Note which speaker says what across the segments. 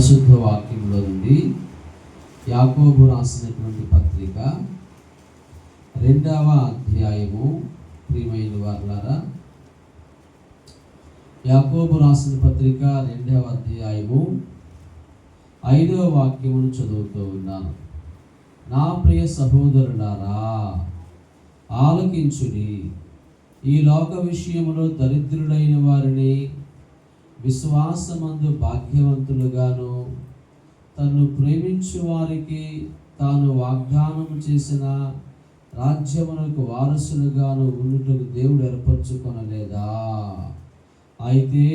Speaker 1: పరిశుద్ధ వాక్యంలో నుండి యాకోబు రాసినటువంటి పత్రిక రెండవ అధ్యాయము. ప్రియమైన వారులారా యాకోబు రాసిన పత్రిక రెండవ అధ్యాయము ఐదవ వాక్యమును చదువుతూ ఉన్నాను. నా ప్రియ సహోదరులారా ఆలకించుడి. ఈ లోక విషయంలో దరిద్రుడైన వారిని విశ్వాసమందు భాగ్యవంతులుగాను తను ప్రేమించు వారికి తాను వాగ్దానం చేసిన రాజ్యమునకు వారసులుగాను ఉండుటకు దేవుడు ఏర్పరచుకొనలేదా? అయితే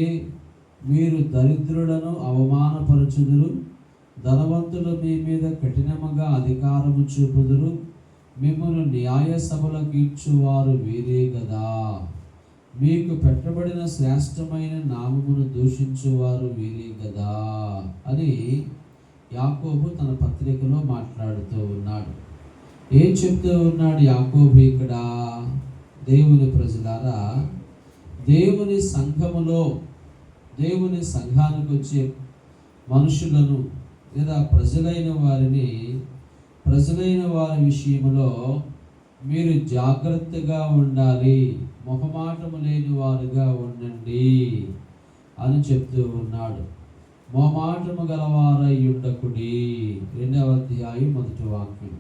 Speaker 1: మీరు దరిద్రులను అవమానపరచుదురు ధనవంతులు మీ మీద కఠినముగా అధికారము చూపుదురు మిమ్మల్ని న్యాయ సభలకు ఇచ్చువారు వీరే కదా మీకు పెట్టబడిన శ్రేష్టమైన నామమును దూషించువారు వీరే కదా అని యాకోబు తన పత్రికలో మాట్లాడుతూ ఉన్నాడు. ఏం చెప్తూ ఉన్నాడు యాకోబు ఇక్కడ? దేవుని ప్రజలారా దేవుని సంఘములో దేవుని సంఘానికి వచ్చే మనుషులను లేదా ప్రజలైన వారిని ప్రజలైన వారి విషయంలో మీరు జాగ్రత్తగా ఉండాలి. మొహమాటము లేని వారుగా ఉండండి అని చెప్తూ ఉన్నాడు. మొహమాటము గలవారై ఉండకుడి. రెండవ అధ్యాయం మొదటి వాక్యం.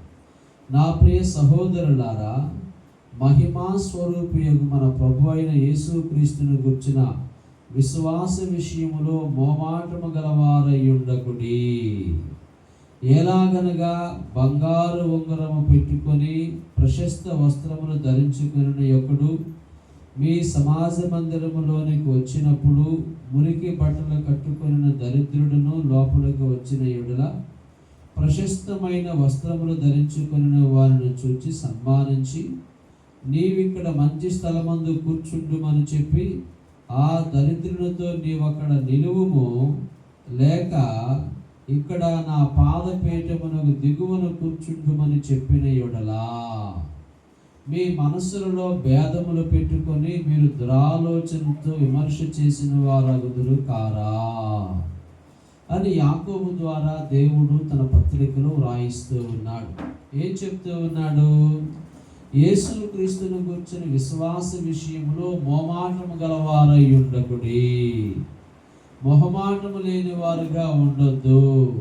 Speaker 1: నా ప్రియ సహోదరులారా మహిమా స్వరూపియకు మన ప్రభు అయిన యేసుక్రీస్తును గుర్చిన విశ్వాస విషయములో మోమాటము గలవారై ఉండకుడి. ఎలాగనగా బంగారు ఉంగరము పెట్టుకొని ప్రశస్త వస్త్రములు ధరించుకుని ఒకడు మీ సమాజ మందిరములోనికి వచ్చినప్పుడు మురికి బట్టలు కట్టుకొని దరిద్రుడును లోపలికి వచ్చిన ఎడల ప్రశస్తమైన వస్త్రములు ధరించుకొని వారిని చూచి సన్మానించి నీవిక్కడ మంచి స్థలమందు కూర్చుండుమని చెప్పి ఆ దరిద్రునితో నీవక్కడ నిలువుము. లేక ఇక్కడ నా పాదపీఠమునకు దిగువను కూర్చుండుమని చెప్పిన యొడలా మీ మనసులలో భేదములు పెట్టుకొని మీరు దురాలోచనతో విమర్శ చేసిన వారగుదురు కారా? అని యాకోబు ద్వారా దేవుడు తన పత్రికలో వ్రాయిస్తూ ఉన్నాడు. ఏం చెప్తూ ఉన్నాడు? యేసు క్రీస్తును గుర్చిన విశ్వాస విషయంలో మోమాటము గలవారై ఉండకుడి. మొహమాటము లేని వారుగా ఉండొద్దు.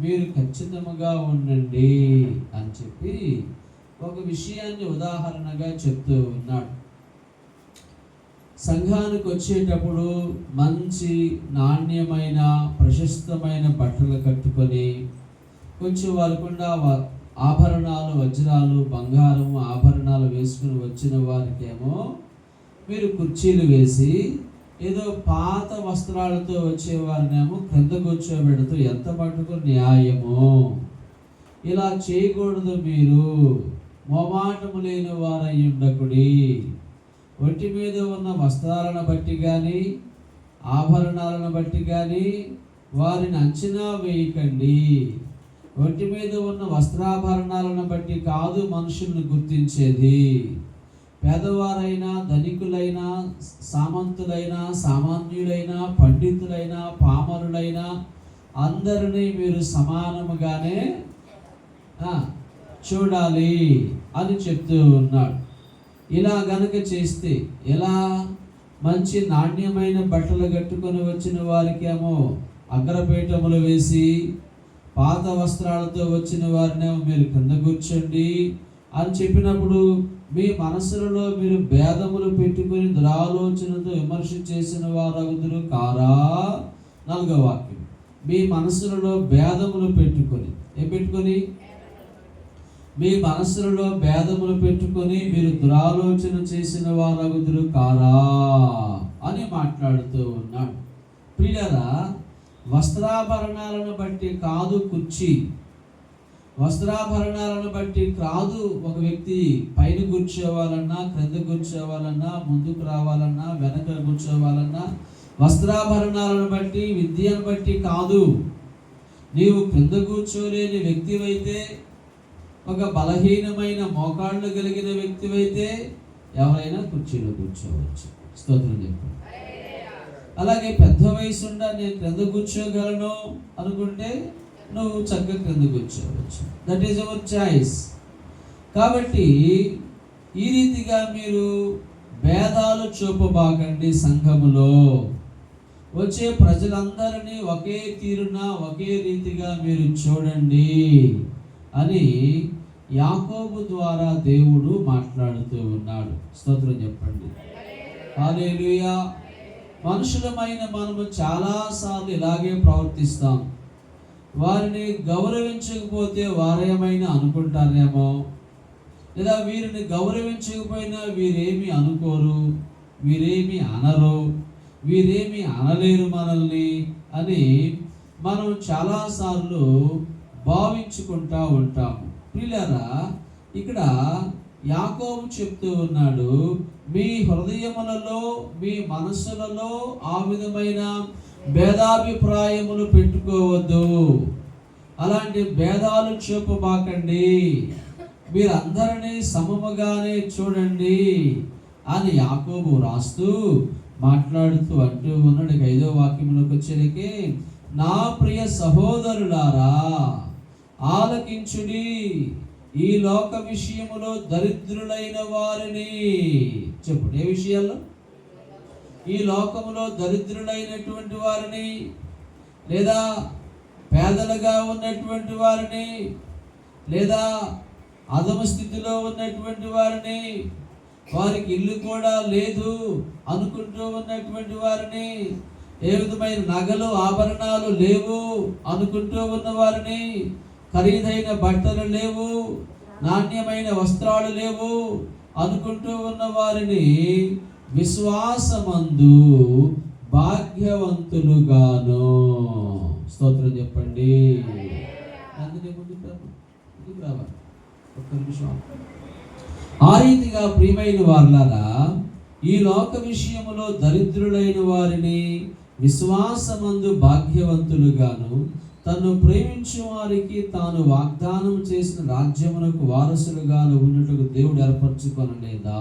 Speaker 1: మీరు ఖచ్చితముగా ఉండండి అని చెప్పి ఒక విషయాన్ని ఉదాహరణగా చెప్తూ ఉన్నాడు. సంఘానికి వచ్చేటప్పుడు మంచి నాణ్యమైన ప్రశస్తమైన బట్టలు కట్టుకొని కొంచెం వాళ్ళకుండా ఆభరణాలు వజ్రాలు బంగారం ఆభరణాలు వేసుకుని వచ్చిన వారికేమో మీరు కుర్చీలు వేసి ఏదో పాత వస్త్రాలతో వచ్చేవారినేమో క్రింద కూర్చోబెడుతూ ఎంత మటుకు న్యాయము? ఇలా చేయకూడదు మీరు. మొమాటము లేని వారై ఉండకుడి. ఒంటి మీద ఉన్న వస్త్రాలను బట్టి కానీ ఆభరణాలను బట్టి కానీ వారిని అంచనా వేయకండి. ఒంటి మీద ఉన్న వస్త్రాభరణాలను బట్టి కాదు మనుషుల్ని గుర్తించేది. పేదవారైనా ధనికులైనా సామంతులైనా సామాన్యులైనా పండితులైనా పామరులైనా అందరినీ మీరు సమానముగానే చూడాలి అని చెప్తూ ఉన్నాడు. ఇలా గనక చేస్తే ఎలా? మంచి నాణ్యమైన బట్టలు కట్టుకొని వచ్చిన వారికేమో అగ్రపీఠములు వేసి పాత వస్త్రాలతో వచ్చిన వారినేమో మీరు కింద కూర్చోండి అని చెప్పినప్పుడు మీ మనసులలో మీరు భేదములు పెట్టుకుని దురాలోచనతో విమర్శ చేసిన వారగుదురు కారా? నాలుగో వాక్యం. మీ మనసులలో భేదములు పెట్టుకొని ఏం పెట్టుకొని? మీ మనసులలో భేదములు పెట్టుకొని మీరు దురాలోచన చేసిన వారగుదురు కారా అని మాట్లాడుతూ ఉన్నాడు. ప్రియరా వస్త్రాభరణాలను బట్టి కాదు కుర్చీ. వస్త్రాభరణాలను బట్టి కాదు ఒక వ్యక్తి పైన కూర్చోవాలన్నా క్రింద కూర్చోవాలన్నా ముందుకు రావాలన్నా వెనక కూర్చోవాలన్నా వస్త్రాభరణాలను బట్టి విద్యను బట్టి కాదు. నీవు క్రింద కూర్చోలేని వ్యక్తివైతే ఒక బలహీనమైన మోకాళ్ళు కలిగిన వ్యక్తివైతే ఎవరైనా కుర్చీలో కూర్చోవచ్చు. స్తోత్రం చెప్పండి అలాగే పెద్ద వయసు ఉండా నేను క్రింద కూర్చోగలను అనుకుంటే నువ్వు చక్కగా క్రింద కూర్చోవచ్చు. దట్ ఈస్ అవర్ చాయిస్ కాబట్టి ఈ రీతిగా మీరు భేదాలు చూపబాకండి సంఘములో. వచ్చే ప్రజలందరినీ ఒకే తీరున ఒకే రీతిగా మీరు చూడండి అని యాకోబు ద్వారా దేవుడు మాట్లాడుతూ ఉన్నాడు. స్తోత్రం చెప్పండి. అదేలుయా మనుషులమైన మనము చాలాసార్లు ఇలాగే ప్రవర్తిస్తాం. వారిని గౌరవించకపోతే వారేమైనా అనుకుంటారేమో? లేదా వీరిని గౌరవించకపోయినా వీరేమి అనుకోరు? వీరేమి అనరు? వీరేమి అనలేరు మనల్ని? అని మనం చాలాసార్లు భావించుకుంటా ఉంటాము. ప్రియులారా ఇక్కడ యాకోబు చెప్తూ ఉన్నాడు మీ హృదయములలో మీ మనస్సులలో ఆ విధమైన భేదాభిప్రాయములు పెట్టుకోవద్దు. అలాంటి భేదాలు చూపబాకండి మీరందరినీ సమముగానే చూడండి అని యాకోబు రాస్తూ మాట్లాడుతూ అంటూ ఉన్నాడు. ఐదో వాక్యంలోకి వచ్చేసరికి నా ప్రియ సహోదరులారా ఆలకించుడి. ఈ లోక విషయములో దరిద్రులైన వారిని. చెప్పు ఏ విషయాల్లో? ఈ లోకములో దరిద్రులైనటువంటి వారిని లేదా పేదలుగా ఉన్నటువంటి వారిని లేదా అధమ స్థితిలో ఉన్నటువంటి వారిని వారికి ఇల్లు కూడా లేదు అనుకుంటూ ఉన్నటువంటి వారిని ఏ విధమైన నగలు ఆభరణాలు లేవు అనుకుంటూ ఉన్న వారిని ఖరీదైన బట్టలు లేవు నాణ్యమైన వస్త్రాలు లేవు అనుకుంటూ ఉన్న వారిని విశ్వాసమందు భాగ్యవంతులుగాను. స్తోత్రం చెప్పండి. అందుకే ముందుకు రావాలి ఒక్క నిమిషం. ఆ రీతిగా ప్రియమైన వారులారా ఈ లోక విషయములో దరిద్రులైన వారిని విశ్వాసమందు భాగ్యవంతులుగాను తను ప్రేమించు వారికి తాను వాగ్దానం చేసిన రాజ్యమునకు వారసులుగాను ఉన్నట్టుకు దేవుడు ఏర్పరచుకొనలేదా?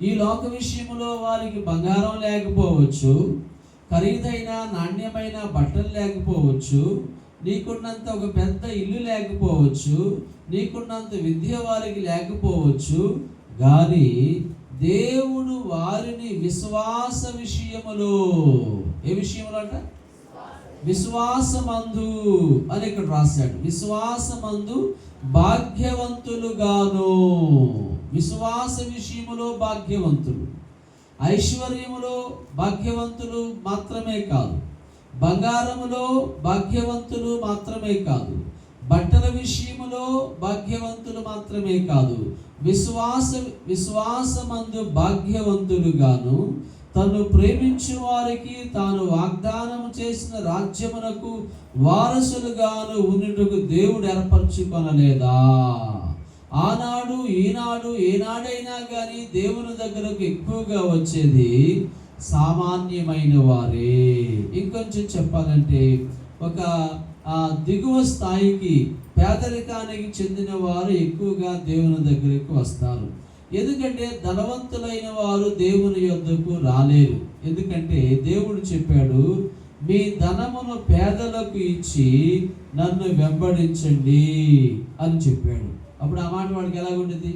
Speaker 1: ఈ లోక విషయంలో వారికి బంగారం లేకపోవచ్చు ఖరీదైన నాణ్యమైన బట్టలు లేకపోవచ్చు నీకున్నంత ఒక పెద్ద ఇల్లు లేకపోవచ్చు నీకున్నంత విద్య వారికి లేకపోవచ్చు కానీ దేవుడు వారిని విశ్వాస విషయములో ఏ విషయంలో అంట? విశ్వాసమందు అని ఇక్కడ రాశాడు. విశ్వాసమందు భాగ్యవంతులుగాను. విశ్వాస విషయములో భాగ్యవంతులు. ఐశ్వర్యములో భాగ్యవంతులు మాత్రమే కాదు. బంగారములో భాగ్యవంతులు మాత్రమే కాదు. బట్టల విషయములో భాగ్యవంతులు మాత్రమే కాదు. విశ్వాస విశ్వాసమందు భాగ్యవంతులుగాను తను ప్రేమించు వారికి తాను వాగ్దానం చేసిన రాజ్యమునకు వారసులుగాను ఉన్నట్టుకు దేవుడు ఏర్పరచుకొనలేదా? ఆనాడు ఈనాడు ఏనాడైనా కానీ దేవుని దగ్గరకు ఎక్కువగా వచ్చేది సామాన్యమైన వారే. ఇంకొంచెం చెప్పాలంటే ఒక దిగువ స్థాయికి పేదరికానికి చెందిన వారు ఎక్కువగా దేవుని దగ్గరకు వస్తారు. ఎందుకంటే ధనవంతులైన వారు దేవుని యొద్దకు రాలేరు. ఎందుకంటే దేవుడు చెప్పాడు మీ ధనమును పేదలకు ఇచ్చి నన్ను వెంబడించండి అని చెప్పాడు. అప్పుడు ఆ మాట వాడికి ఎలాగుండేది?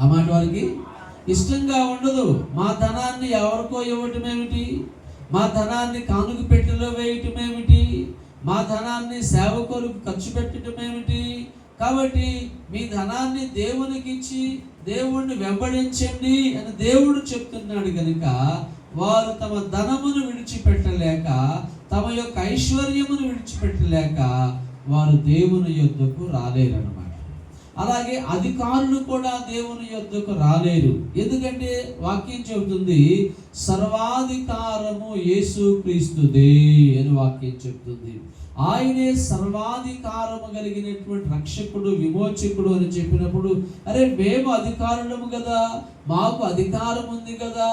Speaker 1: ఆ మాట వారికి ఇష్టంగా ఉండదు. మా ధనాన్ని ఎవరికో ఇవ్వటం ఏమిటి మా ధనాన్ని కానుక పెట్టెలో వేయటం ఏమిటి మా ధనాన్ని సేవకులకు ఖర్చు పెట్టడం ఏమిటి కాబట్టి మీ ధనాన్ని దేవునికి ఇచ్చి దేవుణ్ణి వెంబడించండి అని దేవుడు చెప్తున్నాడు కనుక వారు తమ ధనమును విడిచిపెట్టలేక తమ యొక్క ఐశ్వర్యమును విడిచిపెట్టలేక వారు దేవుని యొద్దకు రాలేరన్నమాట. అలాగే అధికారులు కూడా దేవుని యొద్దకు రాలేరు. ఎందుకంటే వాక్యం చెబుతుంది సర్వాధికారము యేసుక్రీస్తుదే అని వాక్యం చెబుతుంది. ఆయనే సర్వాధికారము కలిగినటువంటి రక్షకుడు విమోచకుడు అని చెప్పినప్పుడు అరే మేము అధికారులము కదా మాకు అధికారం ఉంది కదా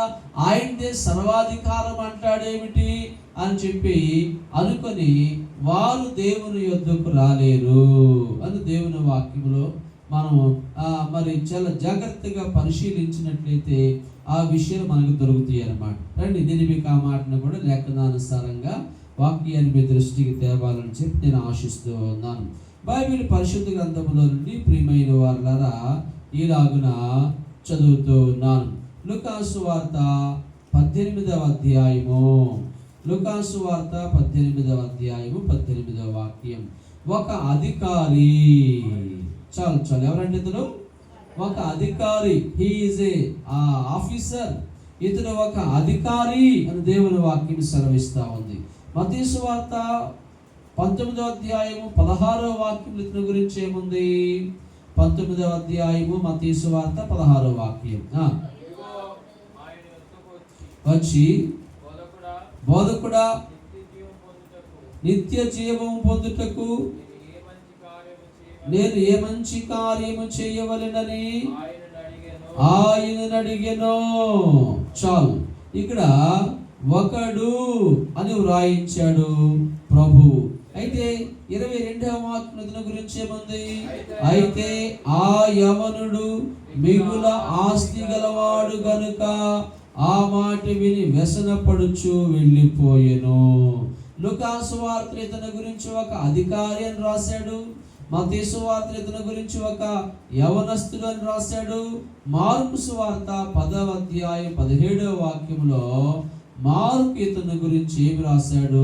Speaker 1: ఆయనదే సర్వాధికారం అంటాడేమిటి అని చెప్పి అనుకొని వారు దేవుని యొద్దకు రాలేరు అని దేవుని వాక్యంలో మనం మరి చాలా జాగ్రత్తగా పరిశీలించినట్లయితే ఆ విషయాలు మనకు దొరుకుతాయి అన్నమాట. రండి నేను మీకు ఆ మాటను కూడా లేఖనానుసారంగా వాక్యాన్ని మీ దృష్టికి తేవాలని చెప్పి నేను ఆశిస్తూ ఉన్నాను. బైబిల్ పరిశుద్ధ గ్రంథంలో నుండి ప్రియమైన వారులరా ఈలాగున చదువుతూ ఉన్నాను. లుకాసు వార్త పద్దెనిమిదవ అధ్యాయము. లుకాసు వార్త పద్దెనిమిదవ అధ్యాయము పద్దెనిమిదవ వాక్యం. ఒక అధికారి చాలు చాలు ఎవరంటే ఇతను ఒక అధికారి హీఈస్ ఏ ఆఫీసర్ ఇతను ఒక అధికారి అని దేవుని వాక్యం సెలవిస్తూ ఉంది. మతీసు వార్త పంతొమ్మిదవ అధ్యాయము పదహారో వాక్యం ఇతని గురించి ఏముంది? పంతొమ్మిదవ అధ్యాయము మతీసు వార్త పదహారో వాక్యం.
Speaker 2: వచ్చి, బోధకుడా, నిత్య జీవం పొందుటకు
Speaker 1: జీవము పొందుటకు
Speaker 2: నేను ఏ మంచి కార్యము
Speaker 1: చేయవలెనని?
Speaker 2: ఆయనను అడిగాను.
Speaker 1: అడిగెను. చాలు. ఇక్కడ ఒకడు అని వ్రాయించాడు ప్రభు. అయితే ఇరవై రెండవ ఆత్మదిన గురించి ఏముంది? అయితే ఆ యవనుడు మిగుల ఆస్తి గలవాడు గనుక ఆ మాట విని వ్యసనపడుచు వెళ్ళిపోయెను. లుకాసు వార్త ఇతని గురించి ఒక అధికారి అని రాశాడు. మతీసు వార్త ఇతని గురించి ఒక యవనస్తుడు అని రాశాడు. మార్కు సువార్త పదవ అధ్యాయం పదిహేడవ వాక్యంలో మార్కు ఇతని గురించి ఏమి రాశాడు?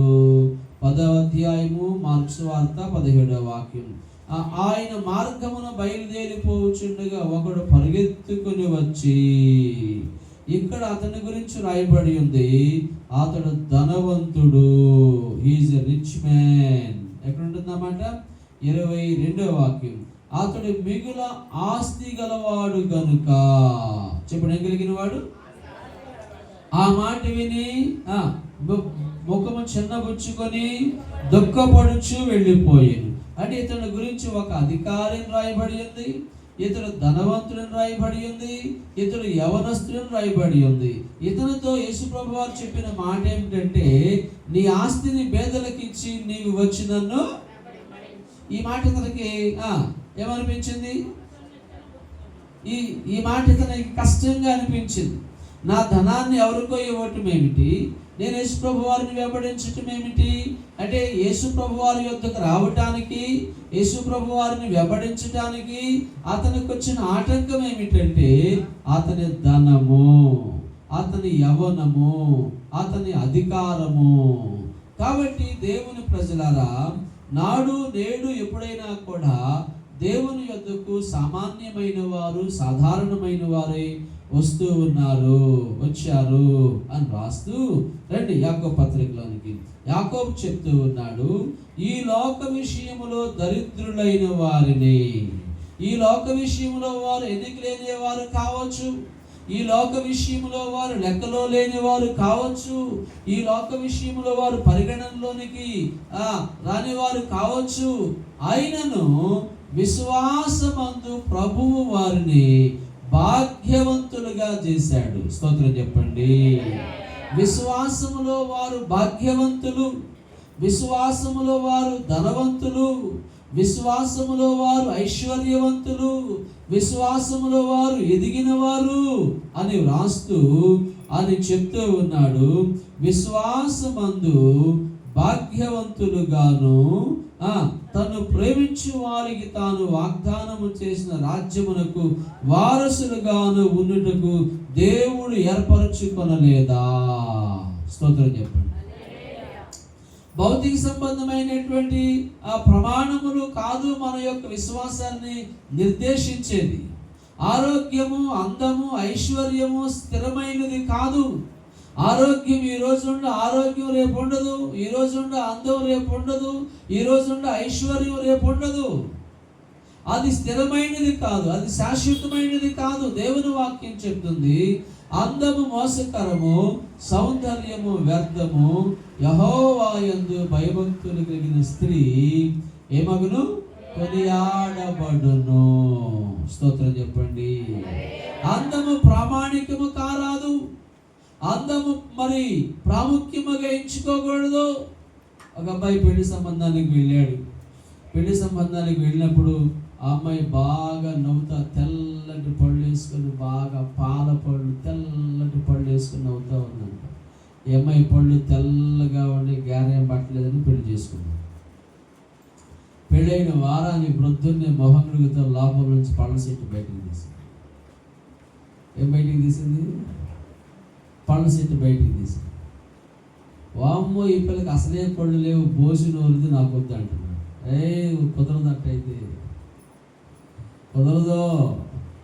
Speaker 1: పదవ అధ్యాయము మార్క్స్ వార్త పదిహేడవ వాక్యం. ఆయన మార్గమున బయలుదేరిపోచుండగా ఒకడు పరిగెత్తుకుని వచ్చి ఇక్కడ అతని గురించి రాయబడి ఉంది. అతడు ధనవంతుడు. ఈజ్ ఎ రిచ్ మ్యాన్ ఎక్కడ ఉంటుందన్నమాట ఇరవై రెండవ వాక్యం. అతడు మిగుల ఆస్తి గలవాడు గనుక. చెప్పడం కలిగిన వాడు ఆ మాట విని ముఖము చిన్నబుచ్చుకొని దుఃఖపడుచు వెళ్ళిపోయాను. అంటే ఇతని గురించి ఒక అధికారిని రాయబడి ఉంది ఇతడు ధనవంతుడని రాయబడి ఉంది ఇతడు యవనస్తుడని రాయబడి ఉంది. ఇతనితో యేసుప్రభు వారు చెప్పిన మాట ఏమిటంటే నీ ఆస్తిని పేదలకు ఇచ్చి నీవు వచ్చి నన్ను ఈ మాట ఇతనికి ఏమనిపించింది? ఈ ఈ మాట ఇతనికి కష్టంగా అనిపించింది. నా ధనాన్ని ఎవరికో ఇవ్వటం ఏమిటి నేను యేసు ప్రభు వారిని వెంబడించటం ఏమిటి అంటే యేసు ప్రభు వారి యొద్దకు రావటానికి యేసు ప్రభు వారిని వెంబడించటానికి అతనికి వచ్చిన ఆటంకం ఏమిటంటే అతని ధనము అతని యవనము అతని అధికారము. కాబట్టి దేవుని ప్రజలారా నాడు నేడు ఎప్పుడైనా కూడా దేవుని యొద్దకు సామాన్యమైన వారు సాధారణమైన వారే వస్తూ ఉన్నారు. వచ్చారు అని రాస్తూ రండి యాకో పత్రికలోనికి. యాకోబ్ చెప్తూ ఉన్నాడు ఈ లోక విషయములో దరిద్రులైన వారిని. ఈ లోక విషయంలో వారు ఎన్నికలేని వారు కావచ్చు? ఈ లోక విషయంలో వారు లెక్కలో లేని వారు కావచ్చు? ఈ లోక విషయంలో వారు పరిగణనలోనికి రాని వారు కావచ్చు? అయినను విశ్వాసమందు ప్రభువు వారిని భాగ్యవంతులుగా చేశాడు. స్తోత్రం చెప్పండి. విశ్వాసములో వారు భాగ్యవంతులు విశ్వాసములో వారు ధనవంతులు విశ్వాసములో వారు ఐశ్వర్యవంతులు విశ్వాసములో వారు ఎదిగిన వారు అని వ్రాస్తూ అని చెప్తూ ఉన్నాడు. విశ్వాసమందు భాగ్యవంతులుగాను తను ప్రేమించు వారికి తాను వాగ్దానము చేసిన రాజ్యమునకు వారసులుగాను ఉండుటకు దేవుడు ఏర్పరచుకొనలేదా? స్తోత్రం చెప్పండి. భౌతిక సంబంధమైనటువంటి ఆ ప్రమాణములు కాదు మన యొక్క విశ్వాసాన్ని నిర్దేశించేది. ఆరోగ్యము అందము ఐశ్వర్యము స్థిరమైనది కాదు. ఆరోగ్యం ఈ రోజు ఉండే ఆరోగ్యం రేపు ఉండదు ఈ రోజు ఉండే అందం రేపు ఉండదు ఈ రోజు ఉండే ఐశ్వర్యం రేపు ఉండదు అది స్థిరమైనది కాదు అది శాశ్వతమైనది కాదు. దేవుని వాక్యం చెప్తుంది అందము మోసకరము సౌందర్యము వ్యర్థము యహోవాయందు భయభక్తులు కలిగిన స్త్రీ ఏమగును కొనియాడబడును. స్తోత్రం చెప్పండి. అందము ప్రామాణికము కారాదు. అందము మరి ప్రాముఖ్యముగా ఎంచుకోకూడదు. ఒక అబ్బాయి పెళ్ళి సంబంధానికి వెళ్ళాడు. పెళ్ళి సంబంధానికి వెళ్ళినప్పుడు ఆ అమ్మాయి బాగా నవ్వుతా తెల్లటి పళ్ళు వేసుకొని బాగా పాల పళ్ళు తెల్లటి పళ్ళు వేసుకొని నవ్వుతా ఉందంట. ఈ అమ్మాయి పళ్ళు తెల్లగా ఉండి గారేం పట్టలేదని పెళ్ళి చేసుకుంది. పెళ్ళైన వారానికి వృద్ధుల్ని మొహం కడుగుతా లోపల నుంచి పళ్ళ సెట్టు బయటకు తీసింది. ఏం బయటికి తీసింది? పళ్ళ సెట్టు బయటికి తీసింది వామ్మో ఈ పిల్లకి అసలే పళ్ళు లేవు బోసి నోరుది నాకు వద్దు అంటున్నాడు. ఏ కుదరదు అట్టయితే కుదరదు.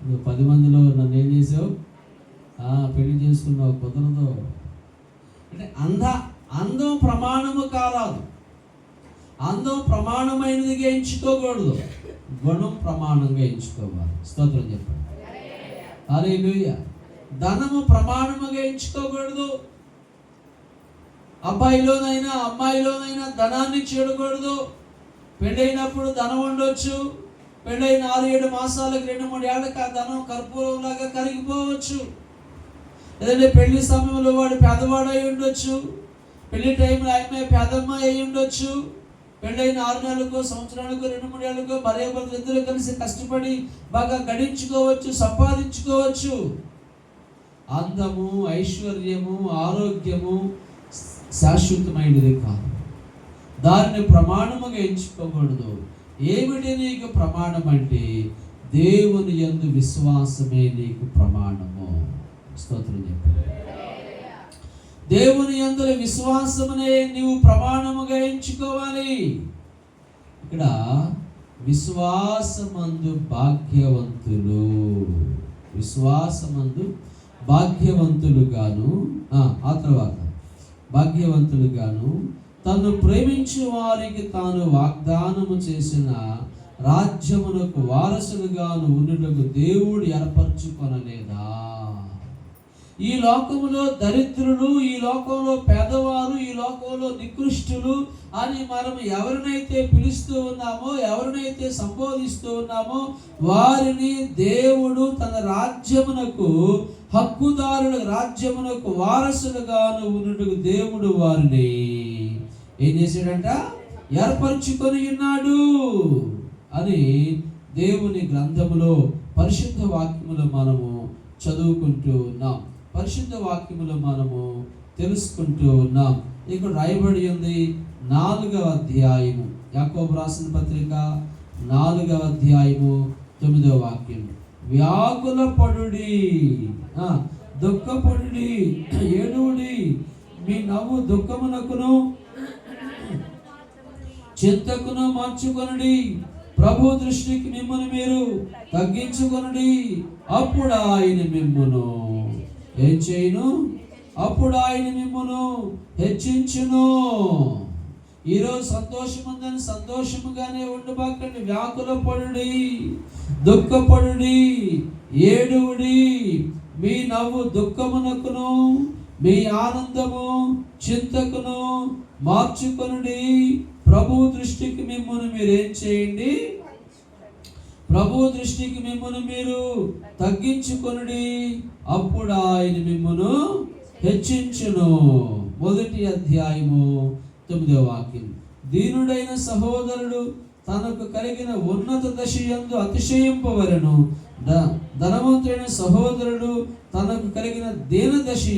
Speaker 1: నువ్వు పది మందిలో నన్ను ఏం చేసావు? ఆ, పెళ్ళి చేసుకున్నావు కుదరదు. అంటే అంద అందం ప్రమాణము కారాదు. అందం ప్రమాణమైనదిగా ఎంచుకోకూడదు. గుణం ప్రమాణంగా ఎంచుకోవాలి. స్తోత్రం చెప్పండి. అరే ధనము ప్రమాణముగా ఎంచుకోకూడదు. అబ్బాయిలోనైనా అమ్మాయిలోనైనా ధనాన్ని చూడకూడదు పెళ్ళైనప్పుడు ధనం ఉండొచ్చు. పెళ్ళైన ఆరు ఏడు మాసాలకు రెండు మూడు ఏళ్ళకి ఆ ధనం కర్పూరంలాగా కరిగిపోవచ్చు. లేదంటే పెళ్ళి సమయంలో వాడు పేదవాడు అయి ఉండొచ్చు. పెళ్ళి టైంలో ఆమె పేదమ్మ అయి ఉండొచ్చు. పెళ్ళైన ఆరు నెలలకు సంవత్సరాలకు రెండు మూడు ఏళ్ళకు భార్య భర్తలు ఇద్దరు కలిసి కష్టపడి బాగా గడించుకోవచ్చు సంపాదించుకోవచ్చు. అందము ఐశ్వర్యము ఆరోగ్యము శాశ్వతమైనది కాదు. దాన్ని ప్రమాణముగా ఎంచుకోకూడదు. ఏమిటి నీకు ప్రమాణం అంటే దేవుని యందు విశ్వాసమే నీకు ప్రమాణము. స్తోత్రం చెప్పారు దేవుని యందుల విశ్వాసమునే నీవు ప్రమాణముగా ఎంచుకోవాలి. ఇక్కడ విశ్వాసమందు భాగ్యవంతులు. విశ్వాసమందు భాగ్యవంతులుగాను ఆ, తర్వాత. భాగ్యవంతులుగాను తను ప్రేమించు వారికి తాను వాగ్దానము చేసిన రాజ్యమునకు వారసులుగాను ఉండుటకు దేవుడు ఏర్పరచుకొనలేదా? ఈ లోకములో దరిద్రులు ఈ లోకంలో పేదవారు ఈ లోకంలో నికృష్టులు అని మనం ఎవరినైతే పిలుస్తూ ఉన్నామో ఎవరినైతే సంబోధిస్తూ ఉన్నామో వారిని దేవుడు తన రాజ్యమునకు హక్కుదారుల రాజ్యమునకు వారసులుగాను ఉన్నట్టుకు దేవుడు వారిని ఏం చేశాడంట? ఏర్పరచుకొని ఉన్నాడు అని దేవుని గ్రంథములో పరిశుద్ధ వాక్యములో మనము చదువుకుంటూ ఉన్నాం. పరిశుద్ధ వాక్యములో మనము తెలుసుకుంటూ ఉన్నాం. ఇక్కడ రాయబడి ఉంది నాలుగవ అధ్యాయము. యాకోబు రాసిన పత్రిక నాలుగవ అధ్యాయము తొమ్మిదవ వాక్యం వ్యాకుల పడుడి దుఃఖపడుడి ఏడుడి మీ నవ్వు దుఃఖమునకును చింతకును మార్చుకొనుడి. ప్రభు దృష్టికి మిమ్మల్ని మీరు తగ్గించుకొనుడి. అప్పుడు ఆయన మిమ్మును ఏం చేయను? అప్పుడు ఆయన మిమ్మను హెచ్చించును. ఈరోజు సంతోషం ఉందని సంతోషముగానే ఉండబాకండి. వ్యాకుల పడుడి దుఃఖపడుడి ఏడువుడి. మీ నవ్వు దుఃఖమునకును మీ ఆనందము చింతకును మార్చుకొనుడి. ప్రభు దృష్టికి మిమ్మల్ని మీరు ఏం చేయండి? ప్రభు దృష్టికి మిమ్మల్ని మీరు తగ్గించుకొనుడి. అప్పుడు ఆయన మిమ్మను హెచ్చించును. మొదటి అధ్యాయము తొమ్మిదవ వాక్యం. దీనుడైన సహోదరుడు తనకు కలిగిన ఉన్నత దశ యందు అతిశయింపవలను ధనవంతుడైన సహోదరుడు తనకు కలిగిన దీన దశ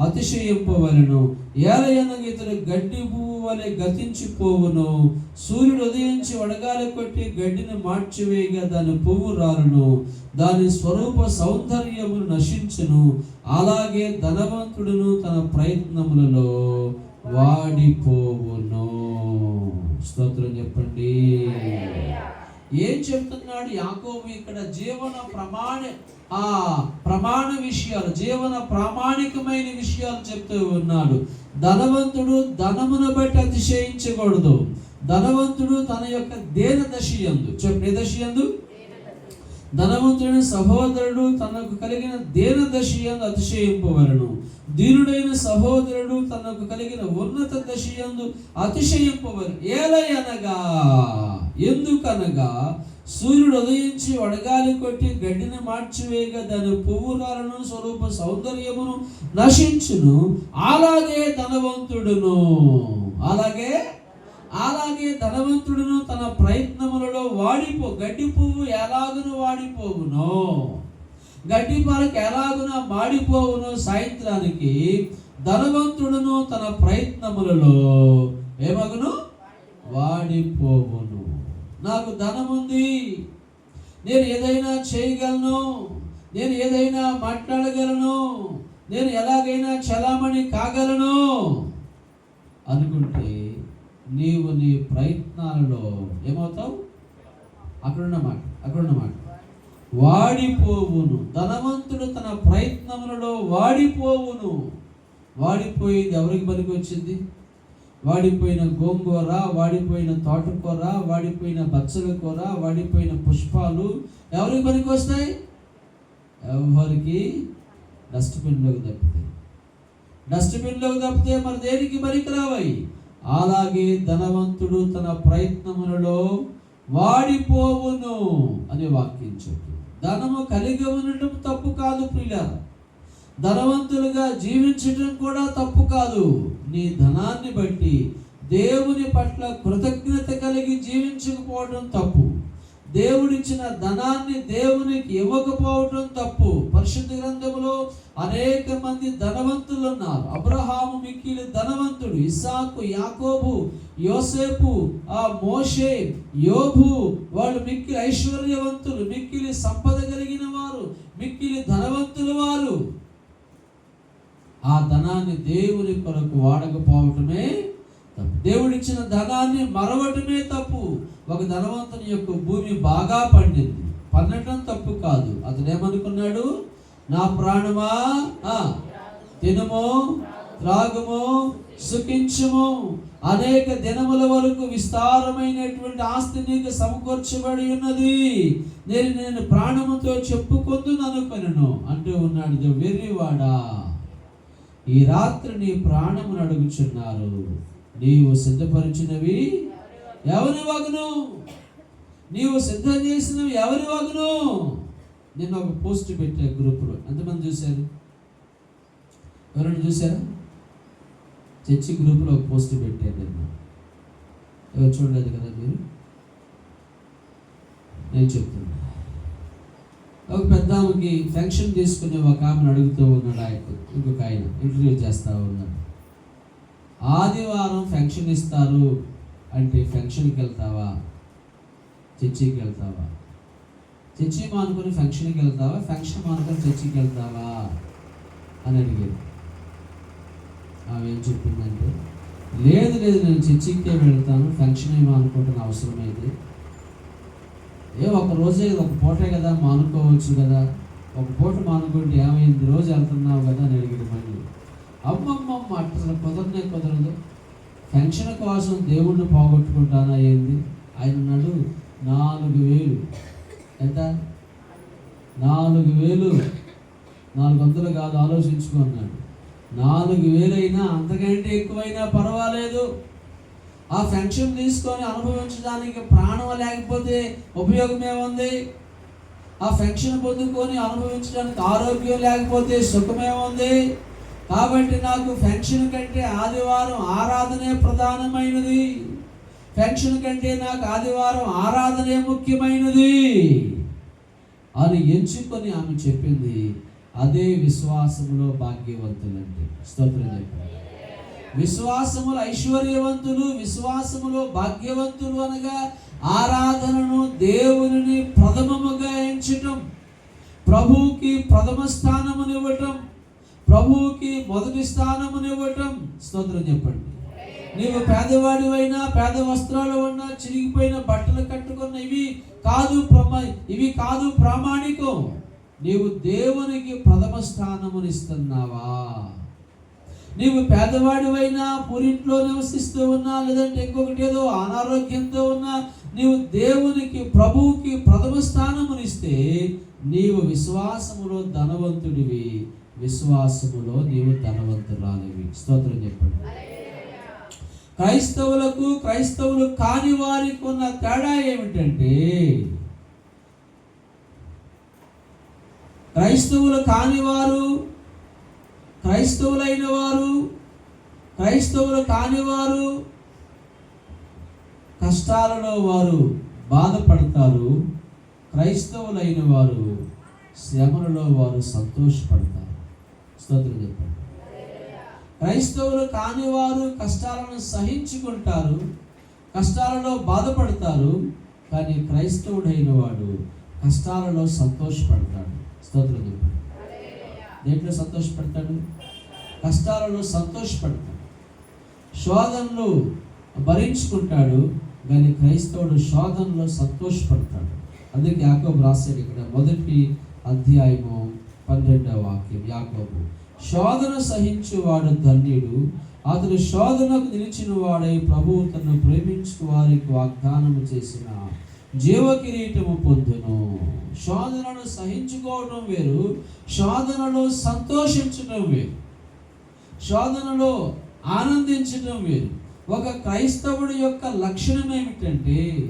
Speaker 1: అతిశయింపవలను. ఏలయనగా ఇతరు గడ్డి పువ్వు వలె గతించిపోవును. సూర్యుడు ఉదయించి వడగాలి కొట్టి గడ్డిని మార్చివేయగా దాని పువ్వు రాలును. దాని స్వరూప సౌందర్యమును నశించును. అలాగే ధనవంతుడును తన ప్రయత్నములలో వాడిపోవును. స్తోత్రం చెప్పండి. ఏం చెప్తున్నాడు యాకోబు ఇక్కడ? జీవన ప్రమాణ ఆ ప్రమాణ విషయాలు జీవన ప్రామాణికమైన విషయాలు చెప్తూ ఉన్నాడు. ధనవంతుడు ధనమును బట్టి అతిశయించకూడదు. ధనవంతుడు తన యొక్క దేన దశయందు చెప్పే దశయందు ధనవంతుడైన సహోదరుడు తనకు కలిగిన దేన దశయందు అతిశయింపవలను. దీనుడైన సహోదరుడు తనకు కలిగిన ఉన్నత దశయందు అతిశయింపవలను. ఏలయనగా ఎందుకనగా సూర్యుడు ఉదయించి వడగాలి కొట్టి గడ్డిని మార్చివేయగా దాని పువ్వురాలను స్వరూప సౌందర్యమును నశించును. అలాగే ధనవంతుడును. అలాగే? అలాగే ధనవంతుడును తన ప్రయత్నములలో వాడిపో. గడ్డి పువ్వు ఎలాగును వాడిపోవునో? గడ్డి పాలకు ఎలాగున మాడిపోవును సాయంత్రానికి ధనవంతుడును తన ప్రయత్నములలో ఏమగును? వాడిపోవును. నాకు ధనం ఉంది నేను ఏదైనా చేయగలను. నేను ఏదైనా మాట్లాడగలను. నేను ఎలాగైనా చలామణి కాగలను. అనుకుంటే నీవు నీ ప్రయత్నాలలో ఏమవుతావు? అక్కడున్న మాట అక్కడున్న మాట. వాడిపోవును. ధనవంతుడు తన ప్రయత్నములలో వాడిపోవును. వాడిపోయేది ఎవరికి పనికి వచ్చింది వాడిపోయిన గోంగూర వాడిపోయిన తోటకూర వాడిపోయిన బచ్చల కూర వాడిపోయిన పుష్పాలు ఎవరికి పనికి వస్తాయి? ఎవరికి? డస్ట్బిన్లోకి తప్పితే. డస్ట్బిన్లోకి తప్పితే మరి దేనికి పనికి రావాయి అలాగే ధనవంతుడు తన ప్రయత్నములలో వాడిపోవును అనే వాక్యం చెప్పు ధనము కలిగి ఉండటం తప్పు కాదు ప్రియులారా. ధనవంతులుగా జీవించటం కూడా తప్పు కాదు. నీ ధనాన్ని బట్టి దేవుని పట్ల కృతజ్ఞత కలిగి జీవించకపోవడం తప్పు. దేవుడిచ్చిన ధనాన్ని దేవునికి ఇవ్వకపోవటం తప్పు. పరిశుద్ధ గ్రంథంలో అనేక మంది ధనవంతులు ఉన్నారు. అబ్రహాము మిక్కిలి ధనవంతుడు ఇసాకు యాకోబు యోసేపు ఆ మోషే యోబు వాళ్ళు మిక్కిలి ఐశ్వర్యవంతులు మిక్కిలి సంపద కలిగిన వారు మిక్కిలి ధనవంతులు వారు ఆ ధనాన్ని దేవుని కొరకు వాడకపోవటమే తప్పు. దేవుడిచ్చిన ధనాన్ని మరవటమే తప్పు. ఒక ధనవంతుని యొక్క భూమి బాగా పండింది. పండటం తప్పు కాదు. అతను ఏమనుకున్నాడు? నా ప్రాణమా? ఆ, తినము త్రాగము సుఖించము. అనేక దినముల వరకు విస్తారమైనటువంటి ఆస్తి నీకు సమకూర్చబడి ఉన్నది. నేను నేను ప్రాణముతో చెప్పుకొందును అనుకున్నాను అంటూ ఉన్నాడు. వెర్రివాడా? ఈ రాత్రి నీ ప్రాణమును అడుగుచున్నారు. నీవు సిద్ధపరిచినవి ఎవరి వగను? నీవు సిద్ధం చేసినవి ఎవరి వగను? నేను ఒక పోస్ట్ పెట్టా గ్రూపులో. ఎంతమంది చూశారు? ఎవరైనా చూసారా చర్చి గ్రూపులో ఒక పోస్ట్ పెట్టాను నేను ఎవరు చూడలేదు కదా మీరు? నేను చెప్తున్నాను ఒక పెద్ద ఆమెకి ఫంక్షన్ తీసుకునే ఒక ఆమెను అడుగుతూ ఉన్నాడు ఆయన ఇంకొక ఆయన ఇంటర్వ్యూ చేస్తూ ఉన్నాడు. ఆదివారం ఫంక్షన్ ఇస్తారు అంటే ఫంక్షన్కి వెళ్తావా? చర్చికి వెళ్తావా? చర్చి మానుకొని ఫంక్షన్కి వెళ్తావా? ఫంక్షన్ మానుకొని చర్చికి వెళ్తావా? అని అడిగారు ఆమె ఏం చెప్పిందంటే లేదు లేదు నేను చర్చికే వెళ్తాను ఫంక్షన్ ఏమో అనుకుంటున్న అవసరమైతే ఏ ఒక రోజే ఒక పూటే కదా మానుకోవచ్చు కదా. ఒక పూట మానుకుంటే ఏమైంది? రోజు వెళ్తున్నావు కదా అని అడిగాడు మళ్ళీ. అమ్మమ్మమ్మ అసలు కుదరనే కుదరదు. పెన్షన్ కోసం దేవుణ్ణి పోగొట్టుకుంటానా ఏంది? ఆయన అన్నాడు నాలుగు వేలు. ఎంత? నాలుగు వేలు. నాలుగు వందలు కాదు ఆలోచించుకున్నాడు నాలుగు వేలైనా అంతకంటే ఎక్కువైనా పర్వాలేదు. ఆ ఫ్రెండ్షిప్ తీసుకొని అనుభవించడానికి ప్రాణం లేకపోతే ఉపయోగం ఏముంది? ఆ ఫ్రెండ్షిప్ పొందుకొని అనుభవించడానికి ఆరోగ్యం లేకపోతే సుఖమేముంది కాబట్టి నాకు ఫెన్షన్ కంటే ఆదివారం ఆరాధనే ప్రధానమైనది. ఫెన్షన్ కంటే నాకు ఆదివారం ఆరాధనే ముఖ్యమైనది. అని ఎంచుకొని ఆమె చెప్పింది. అదే విశ్వాసంలో భాగ్యవంతులంటే. స్తోత్రం చెప్పండి విశ్వాసములు ఐశ్వర్యవంతులు విశ్వాసములో భాగ్యవంతులు అనగా ఆరాధనను దేవుని ప్రథమముగా ఎంచటం ప్రభువుకి ప్రథమ స్థానమునివ్వటం ప్రభువుకి మొదటి స్థానమునివ్వటం. స్తోత్రం చెప్పండి. నీవు పేదవాడివైనా పేద వస్త్రాలు ఉన్నా చిరిగిపోయిన బట్టలు కట్టుకున్న ఇవి కాదు ఇవి కాదు ప్రామాణికం. నీవు దేవునికి ప్రథమ స్థానమునిస్తున్నావా? నీవు పేదవాడివైనా పురింట్లో నివసిస్తూ ఉన్నా లేదంటే ఇంకొకటి ఏదో అనారోగ్యంతో ఉన్నా నీవు దేవునికి ప్రభువుకి ప్రథమ స్థానమునిస్తే నీవు విశ్వాసములో ధనవంతుడివి. విశ్వాసములో నీవు ధనవంతురాలివి. స్తోత్రం చెప్పండి. క్రైస్తవులకు క్రైస్తవులు కాని వారికి ఉన్న తేడా ఏమిటంటే క్రైస్తవులు కాని వారు క్రైస్తవులైన వారు క్రైస్తవులు కాని వారు కష్టాలలో వారు బాధపడతారు. క్రైస్తవులైన వారు శ్రమలలో వారు సంతోషపడతారు. స్తోత్రం చెప్పండి. క్రైస్తవులు కాని వారు కష్టాలను సహించుకుంటారు కష్టాలలో బాధపడతారు కానీ క్రైస్తవుడైన వాడు కష్టాలలో సంతోషపడతాడు. స్తోత్రం చెప్పండి. దేంట్లో సంతోషపడతాడు? కష్టాలలో సంతోషపడతాడు. శోధనలు భరించుకుంటాడు కానీ క్రైస్తవుడు శోధనలో సంతోషపడతాడు. అందుకే యాకోబు రాశాడు ఇక్కడ మొదటి అధ్యాయము పన్నెండవ వాక్యం యాకోబు శోధన సహించువాడు ధన్యుడు అతడు శోధనకు నిలిచిన వాడై ప్రభువు తను ప్రేమించు వారికి వాగ్దానము చేసిన జీవ కిరీటము పొందును. శోధనను సహించుకోవడం వేరు శోధనలో సంతోషించడం వేరు. శోధనలో ఆనందించడం వేరు. ఒక క్రైస్తవుడి యొక్క లక్షణం ఏమిటంటే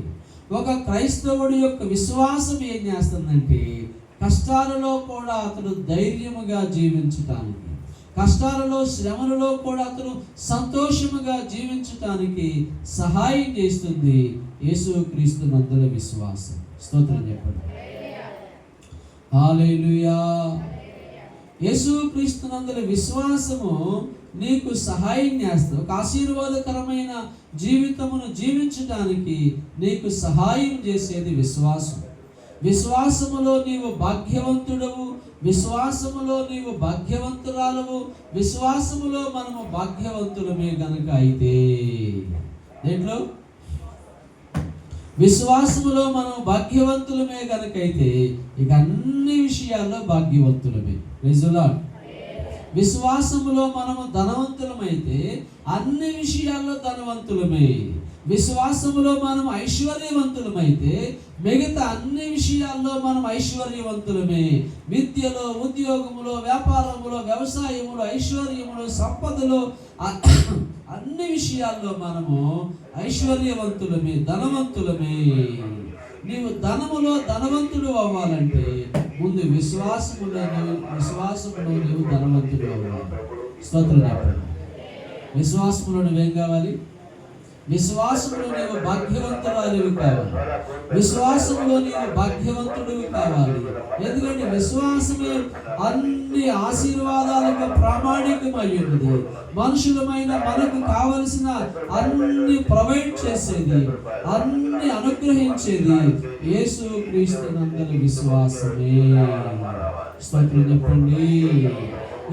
Speaker 1: ఒక క్రైస్తవుడి యొక్క విశ్వాసం ఏం చేస్తుందంటే కష్టాలలో కూడా అతడు ధైర్యముగా జీవించటానికి కష్టాలలో శ్రమలలో కూడా అతను సంతోషముగా జీవించటానికి సహాయం చేస్తుంది యేసుక్రీస్తు నందుల విశ్వాసం. స్తోత్రం చెప్పండి. హాలేలుయా. యేసుక్రీస్తు నందుల విశ్వాసము నీకు సహాయం చేస్తుంది. ఒక ఆశీర్వాదకరమైన జీవితమును జీవించడానికి నీకు సహాయం చేసేది విశ్వాసం. విశ్వాసములో నీవు భాగ్యవంతుడవు. విశ్వాసములో నీవు భాగ్యవంతురాలవు. విశ్వాసములో మనము భాగ్యవంతులమే గనుక అయితే దేంట్లో? విశ్వాసములో మనం భాగ్యవంతులమే గనుకైతే ఇక అన్ని విషయాల్లో భాగ్యవంతులమే. రిజులా విశ్వాసములో మనము ధనవంతులమైతే అన్ని విషయాల్లో ధనవంతులమే. విశ్వాసములో మనం ఐశ్వర్యవంతులమైతే మిగతా అన్ని విషయాల్లో మనం ఐశ్వర్యవంతులమే. విద్యలో ఉద్యోగములో వ్యాపారములో వ్యవసాయములో ఐశ్వర్యములో సంపదలో అన్ని విషయాల్లో మనము ఐశ్వర్యవంతులమే ధనవంతులమే. నీవు ధనములో ధనవంతుడు అవ్వాలంటే ముందు విశ్వాసములో నీవు విశ్వాసములో నీవు ధనవంతుడు అవ్వాలి స్తోత్రం చెప్పండి. విశ్వాసములో నువ్వేం కావాలి? విశ్వాసంలో నీవు భాగ్యవంతురాలివి కావాలి. విశ్వాసంలో నీవు భాగ్యవంతుడివి కావాలి. ఎందుకంటే విశ్వాసమే అన్ని ఆశీర్వాదాలకు ప్రామాణికమై ఉన్నది మనుషులమైన మనకు కావలసిన అన్ని ప్రొవైడ్ చేసేది అన్ని అనుగ్రహించేది యేసు క్రీస్తు నందల విశ్వాసమే. స్తోత్రం చెప్పండి.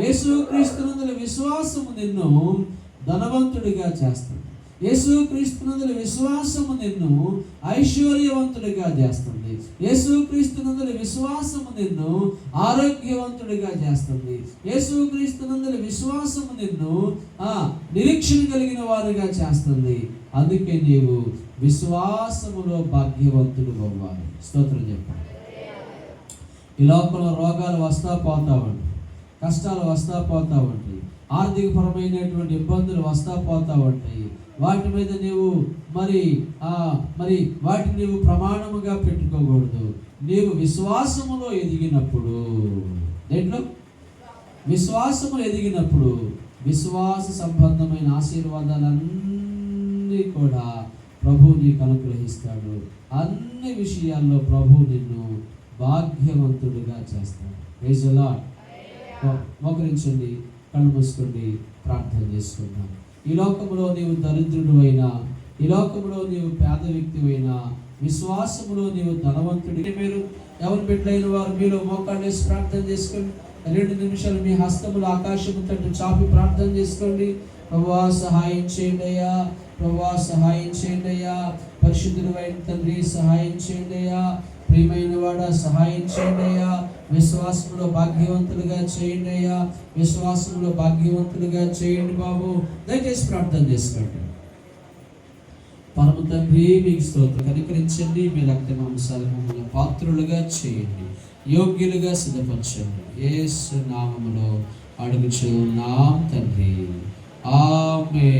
Speaker 1: యేసు క్రీస్తు నందల విశ్వాసము నిన్ను ధనవంతుడిగా చేస్తుంది. యేసుక్రీస్తునందుల విశ్వాసము నిన్ను ఐశ్వర్యవంతుడిగా చేస్తుంది. యేసుక్రీస్తునందుల విశ్వాసము నిన్ను ఆరోగ్యవంతుడిగా చేస్తుంది. యేసుక్రీస్తునందుల విశ్వాసము నిన్ను ఆ నిరీక్షణ కలిగిన వారుగా చేస్తుంది. అందుకే నీవు విశ్వాసములో భాగ్యవంతుడు అవ్వాలి. స్తోత్రం చెప్పండి. ఈ లోపల రోగాలు వస్తా పోతా ఉంటాయి కష్టాలు వస్తా పోతా ఉంటాయి ఆర్థికపరమైనటువంటి ఇబ్బందులు వస్తా పోతా ఉంటాయి వాటి మీద నీవు మరి ఆ మరి వాటిని నీవు ప్రమాణముగా పెట్టుకోకూడదు. నీవు విశ్వాసములో ఎదిగినప్పుడు దేంట్లో? విశ్వాసము ఎదిగినప్పుడు విశ్వాస సంబంధమైన ఆశీర్వాదాలన్నీ కూడా ప్రభు నీకు అనుగ్రహిస్తాడు. అన్ని విషయాల్లో ప్రభు నిన్ను భాగ్యవంతుడిగా చేస్తాడు. లార్డ్. మోకరించండి కళ్ళు మూసుకోండి ప్రార్థన చేసుకుందాం. ఈ లోకంలో నీవు దరిద్రుడు అయినా ఈ లోకంలో నీవు పేద వ్యక్తి అయినా విశ్వాసములో నీవు ధనవంతుడి. మీరు ఎవరు బిడ్డలైన వారు మీరు మోకాళ్ళు వేసి ప్రార్థన చేసుకోండి. రెండు నిమిషాలు మీ హస్తములు ఆకాశము తట్టు చాపి ప్రార్థన చేసుకోండి. ప్రభా సహాయం చేయండి అయ్యా. ప్రభా సహాయం చేయండి అయ్యా. పరిశుద్ధులు అయిన తండ్రి సహాయం చేయండి అయ్యా. ప్రియమైన వాడ సహాయం చేయండి అయ్యా విశ్వాసంలో భాగ్యవంతులుగా చేయండి అయ్యా విశ్వాసంలో భాగ్యవంతులుగా చేయండి బాబు. దయచేసి ప్రార్థన చేసుకోండి. పరమ తండ్రి మీకు స్తోత్రం కనికరించండి. మీ రక్త మాంసాలు మమ్మల్ని పాత్రులుగా చేయండి. యోగ్యులుగా సిద్ధపరచండి. ఏసు నామములో అడుగుచు నాం తండ్రి. ఆమె